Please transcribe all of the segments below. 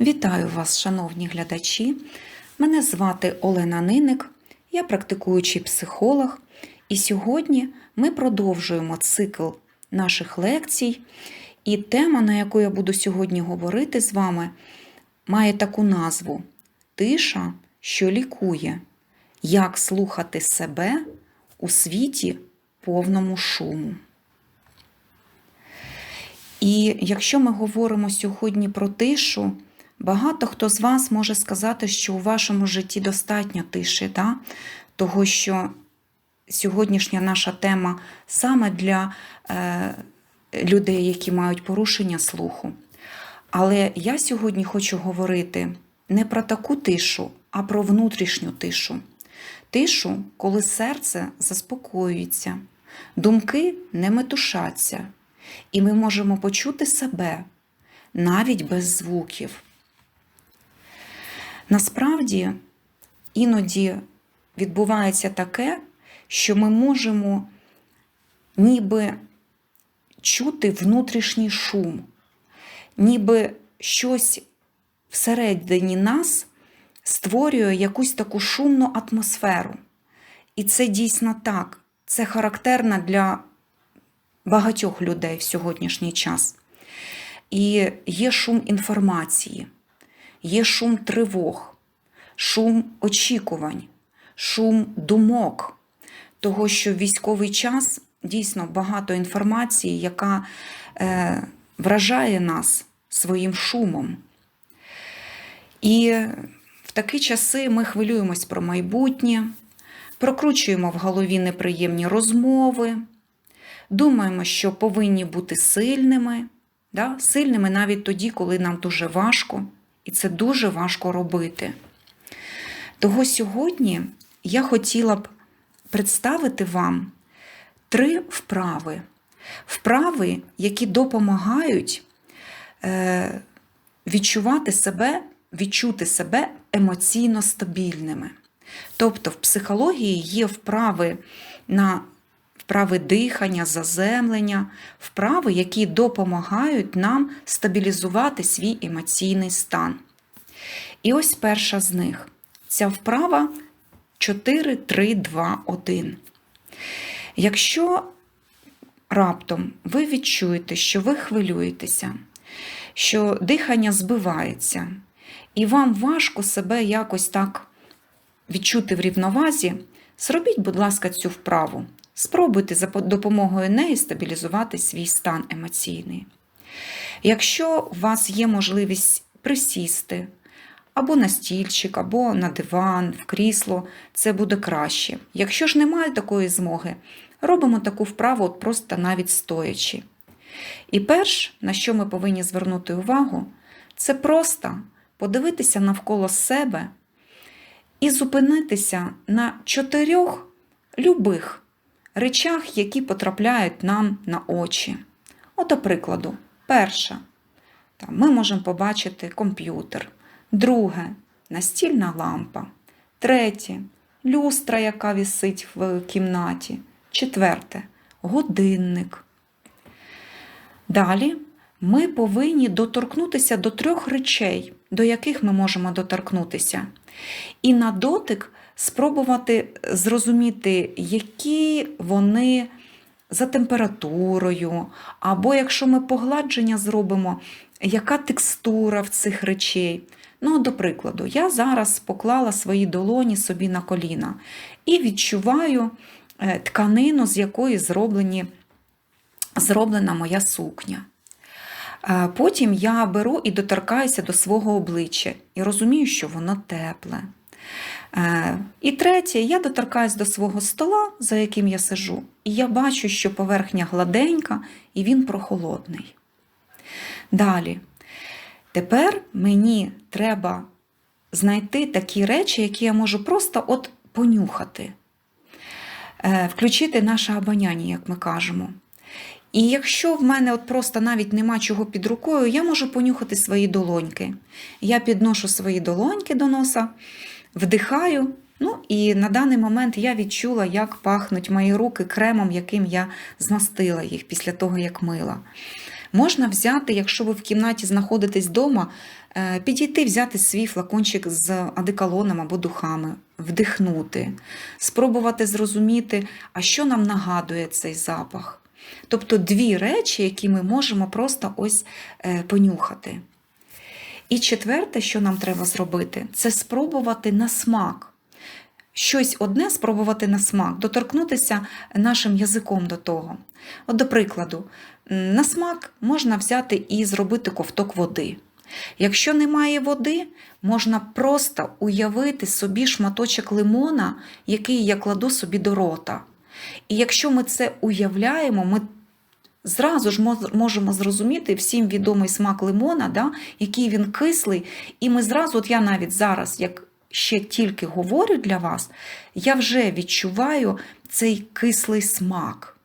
Вітаю вас, шановні глядачі. Мене звати Олена Ниник, я практикуючий психолог, і сьогодні ми продовжуємо цикл наших лекцій. І тема, на яку я буду сьогодні говорити з вами, має таку назву Тиша, що лікує. Як слухати себе у світі повному шуму. І якщо ми говоримо сьогодні про тишу, багато хто з вас може сказати, що у вашому житті достатньо тиші, да? того що сьогоднішня наша тема саме для е, людей, які мають порушення слуху. Але я сьогодні хочу говорити не про таку тишу, а про внутрішню тишу. Тишу, коли серце заспокоюється, думки не метушаться, і ми можемо почути себе навіть без звуків. Насправді, іноді відбувається таке, що ми можемо ніби чути внутрішній шум, ніби щось всередині нас створює якусь таку шумну атмосферу. І це дійсно так. Це характерно для багатьох людей в сьогоднішній час. І є шум інформації, є шум тривог, шум очікувань, шум думок, того, що в військовий час дійсно багато інформації, яка е, вражає нас своїм шумом. І в такі часи ми хвилюємось про майбутнє, прокручуємо в голові неприємні розмови, думаємо, що повинні бути сильними, да? сильними навіть тоді, коли нам дуже важко, і це дуже важко робити. Того сьогодні я хотіла б представити вам три вправи. Вправи, які допомагають е, відчувати себе, відчути себе емоційно стабільними. Тобто в психології є вправи на вправи дихання, заземлення, вправи, які допомагають нам стабілізувати свій емоційний стан. І ось перша з них. Ця вправа 4, 3, 2, 1. Якщо раптом ви відчуєте, що ви хвилюєтеся, що дихання збивається, і вам важко себе якось так відчути в рівновазі, зробіть, будь ласка, цю вправу. Спробуйте за допомогою неї стабілізувати свій стан емоційний. Якщо у вас є можливість присісти або на стільчик, або на диван, в крісло, це буде краще. Якщо ж немає такої змоги, робимо таку вправу от просто навіть стоячи. І перш, на що ми повинні звернути увагу, це просто подивитися навколо себе і зупинитися на чотирьох любих речах, які потрапляють нам на очі. От, до прикладу, перша. Там Ми можемо побачити комп'ютер. Друге настільна лампа. Третє люстра, яка висить в кімнаті. Четверте годинник. Далі ми повинні доторкнутися до трьох речей, до яких ми можемо доторкнутися. І на дотик спробувати зрозуміти, які вони за температурою, або якщо ми погладження зробимо, яка текстура в цих речей. Ну, до прикладу, я зараз поклала свої долоні собі на коліна і відчуваю е, тканину, з якої зроблені, зроблена моя сукня. Е, Потім я беру і доторкаюся до свого обличчя і розумію, що воно тепле. Е, І третє, я доторкаюсь до свого стола, за яким я сижу, і я бачу, що поверхня гладенька і він прохолодний. Далі. Тепер мені треба знайти такі речі, які я можу просто от понюхати, Е, включити наше обоняння, як ми кажемо. І якщо в мене от просто навіть нема чого під рукою, я можу понюхати свої долоньки. Я підношу свої долоньки до носа, вдихаю. Ну і на даний момент я відчула, як пахнуть мої руки кремом, яким я змастила їх після того, як мила. Можна взяти, якщо ви в кімнаті знаходитесь вдома, е, підійти, взяти свій флакончик з одеколоном або духами, вдихнути, спробувати зрозуміти, а що нам нагадує цей запах. Тобто дві речі, які ми можемо просто ось е, понюхати. І четверте, що нам треба зробити, це спробувати на смак. Щось одне спробувати на смак, доторкнутися нашим язиком до того. От, до прикладу, на смак можна взяти і зробити ковток води. Якщо немає води, можна просто уявити собі шматочок лимона, який я кладу собі до рота. І якщо ми це уявляємо, ми зразу ж можемо зрозуміти всім відомий смак лимона, да, який він кислий. І ми зразу, от я навіть зараз, як ще тільки говорю для вас, я вже відчуваю цей кислий смак.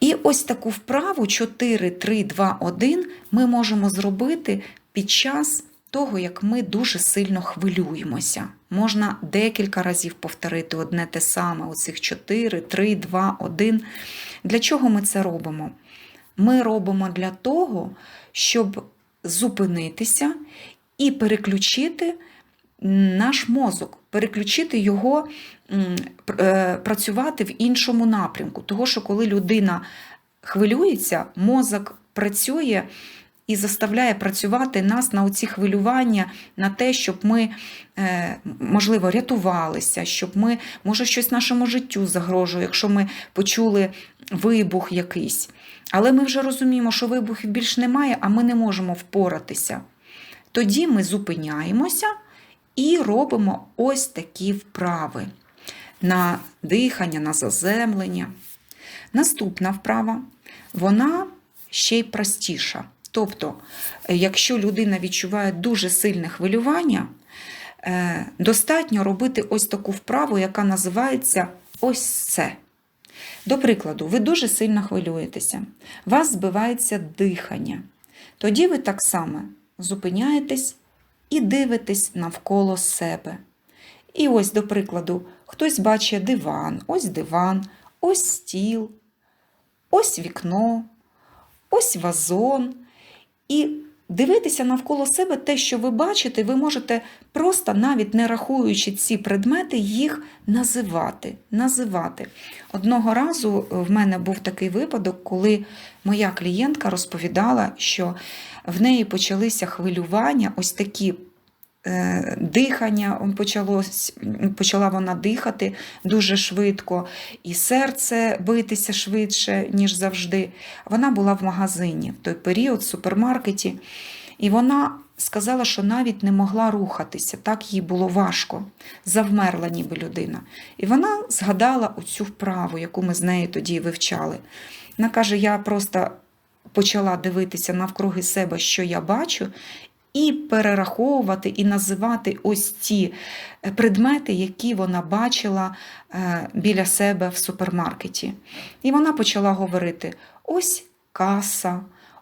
І ось таку вправу 4, 3, 2, 1 ми можемо зробити під час того, як ми дуже сильно хвилюємося. Можна декілька разів повторити одне те саме, оцих 4, 3, 2, 1. Для чого ми це робимо? Ми робимо для того, щоб зупинитися і переключити наш мозок, переключити його е, працювати в іншому напрямку. Того, що коли людина хвилюється, мозок працює і заставляє працювати нас на оці хвилювання, на те, щоб ми, е, можливо, рятувалися, щоб ми, може, щось нашому життю загрожує, якщо ми почули вибух якийсь. Але ми вже розуміємо, що вибухів більш немає, а ми не можемо впоратися. Тоді ми зупиняємося і робимо ось такі вправи на дихання, на заземлення. Наступна вправа, вона ще й простіша. Тобто, якщо людина відчуває дуже сильне хвилювання, е, достатньо робити ось таку вправу, яка називається ось це. До прикладу, ви дуже сильно хвилюєтеся, вас збивається дихання. Тоді ви так само зупиняєтесь і дивитесь навколо себе. І ось, до прикладу, хтось бачить диван, ось диван, ось стіл, ось вікно, ось вазон. І дивитися навколо себе те, що ви бачите, ви можете просто, навіть не рахуючи ці предмети, їх називати. називати. Одного разу в мене був такий випадок, коли моя клієнтка розповідала, що в неї почалися хвилювання, ось такі е, дихання, почалось, почала вона дихати дуже швидко, і серце битися швидше, ніж завжди. Вона була в магазині в той період, в супермаркеті, і вона сказала, що навіть не могла рухатися, так їй було важко, завмерла ніби людина. І вона згадала оцю вправу, яку ми з нею тоді вивчали. Вона каже: я просто почала дивитися навкруги себе, що я бачу, і перераховувати, і називати ось ті е, предмети, які вона бачила е, біля себе в супермаркеті. І вона почала говорити: ось каса,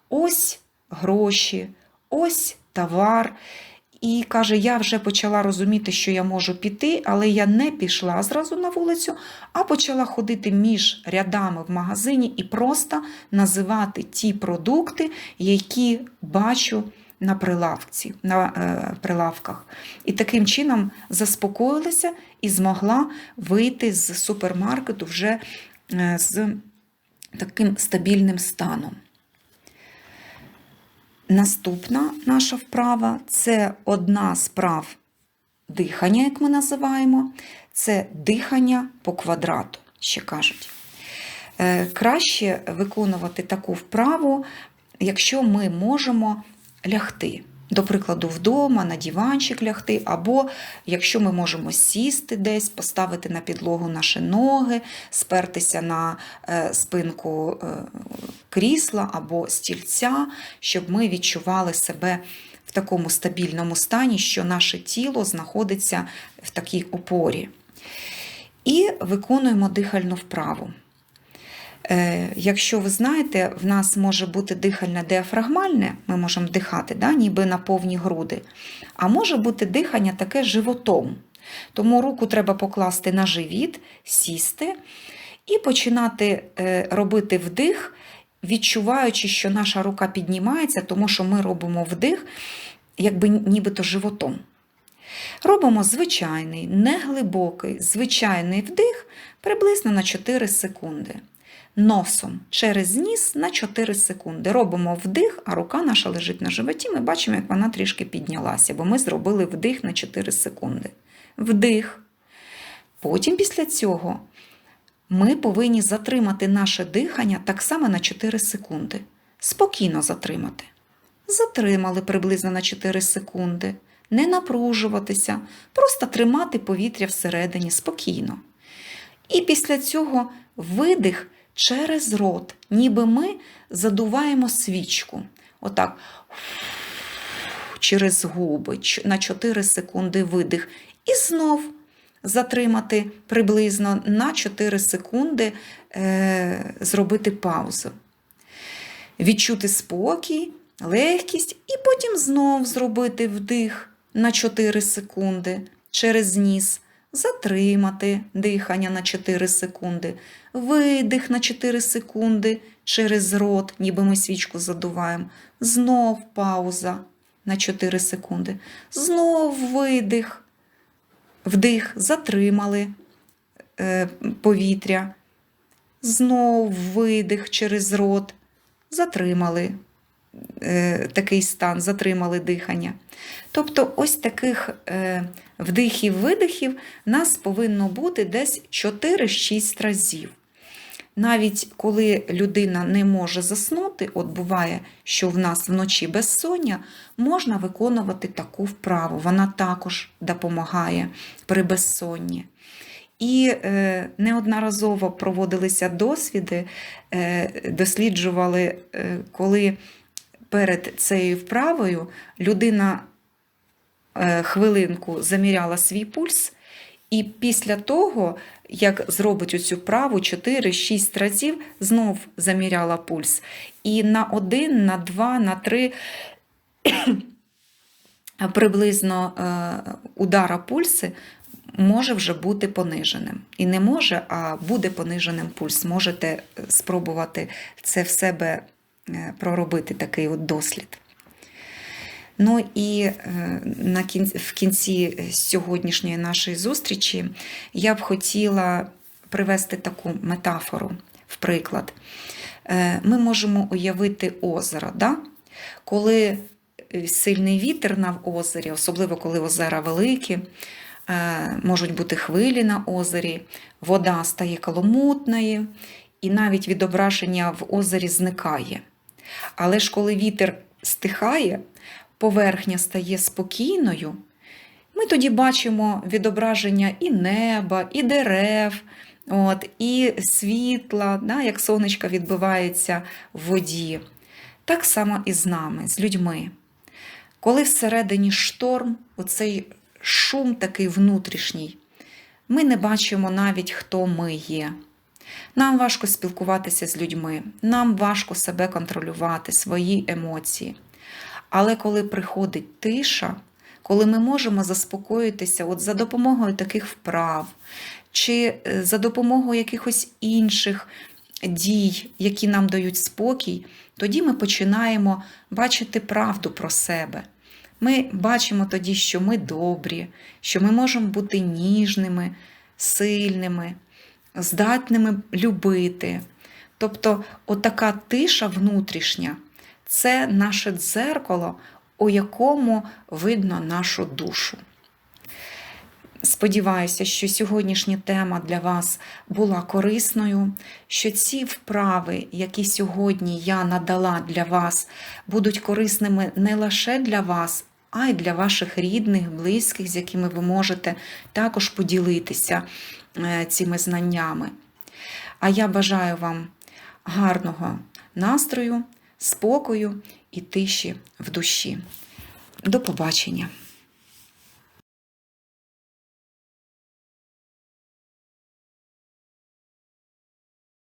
ось гроші, ось товар. І каже, я вже почала розуміти, що я можу піти, але я не пішла зразу на вулицю, а почала ходити між рядами в магазині і просто називати ті продукти, які бачу на прилавці, на е, прилавках. І таким чином заспокоїлася і змогла вийти з супермаркету вже е, з таким стабільним станом. Наступна наша вправа це одна з прав дихання, як ми називаємо, це дихання по квадрату, ще кажуть. Е, Краще виконувати таку вправу, якщо ми можемо лягти. До прикладу, вдома, на диванчик лягти, або якщо ми можемо сісти десь, поставити на підлогу наші ноги, спертися на е, спинку е, крісла або стільця, щоб ми відчували себе в такому стабільному стані, що наше тіло знаходиться в такій опорі. І виконуємо дихальну вправу. Е, Якщо ви знаєте, в нас може бути дихальне діафрагмальне, ми можемо дихати, да, ніби на повні груди, а може бути дихання таке животом. Тому руку треба покласти на живіт, сісти і починати е, робити вдих відчуваючи, що наша рука піднімається, тому що ми робимо вдих, якби нібито животом. Робимо звичайний, неглибокий, звичайний вдих приблизно на 4 секунди. Носом через ніс на 4 секунди. Робимо вдих, а рука наша лежить на животі. Ми бачимо, як вона трішки піднялася, бо ми зробили вдих на 4 секунди. Вдих. Потім після цього ми повинні затримати наше дихання так само на 4 секунди. Спокійно затримати. Затримали приблизно на 4 секунди. Не напружуватися, просто тримати повітря всередині спокійно. І після цього видих через рот, ніби ми задуваємо свічку. Отак. Через губи на 4 секунди видих. І знов затримати приблизно на 4 секунди, е, зробити паузу. Відчути спокій, легкість, і потім знов зробити вдих на 4 секунди через ніс. Затримати дихання на 4 секунди, видих на 4 секунди через рот, ніби ми свічку задуваємо. Знов пауза на 4 секунди. Знов видих. Вдих, затримали е, повітря. Знов видих через рот. Затримали такий стан, затримали дихання. Тобто, ось таких е, вдихів-видихів нас повинно бути десь 4-6 разів. Навіть коли людина не може заснути, от буває, що в нас вночі безсоння, можна виконувати таку вправу. Вона також допомагає при безсонні. І е, неодноразово проводилися досвіди, е, досліджували, е, коли перед цією вправою людина е, хвилинку заміряла свій пульс, і після того, як зробить оцю вправу 4-6 разів, знов заміряла пульс. І на 1, на 2, на 3 приблизно е, удара пульси може вже бути пониженим. І не може, а буде пониженим пульс. Можете спробувати це в себе проробити такий от дослід. Ну і на кінці, в кінці сьогоднішньої нашої зустрічі я б хотіла привести таку метафору, в приклад. Е, ми можемо уявити озеро, да? коли сильний вітер на озері, особливо коли озера великі, е, можуть бути хвилі на озері, вода стає каламутною, і навіть відображення в озері зникає. Але ж коли вітер стихає, поверхня стає спокійною, ми тоді бачимо відображення і неба, і дерев, от, і світла, да, як сонечко відбивається в воді. Так само і з нами, з людьми. Коли всередині шторм, оцей шум такий внутрішній, ми не бачимо навіть, хто ми є. Нам важко спілкуватися з людьми, нам важко себе контролювати, свої емоції. Але коли приходить тиша, коли ми можемо заспокоїтися от за допомогою таких вправ, чи е, за допомогою якихось інших дій, які нам дають спокій, тоді ми починаємо бачити правду про себе. Ми бачимо тоді, що ми добрі, що ми можемо бути ніжними, сильними, здатними любити. Тобто, отака тиша внутрішня це наше дзеркало, у якому видно нашу душу. Сподіваюся, що сьогоднішня тема для вас була корисною, що ці вправи, які сьогодні я надала для вас, будуть корисними не лише для вас, а й для ваших рідних, близьких, з якими ви можете також поділитися цими знаннями. А я бажаю вам гарного настрою, спокою і тиші в душі. До побачення!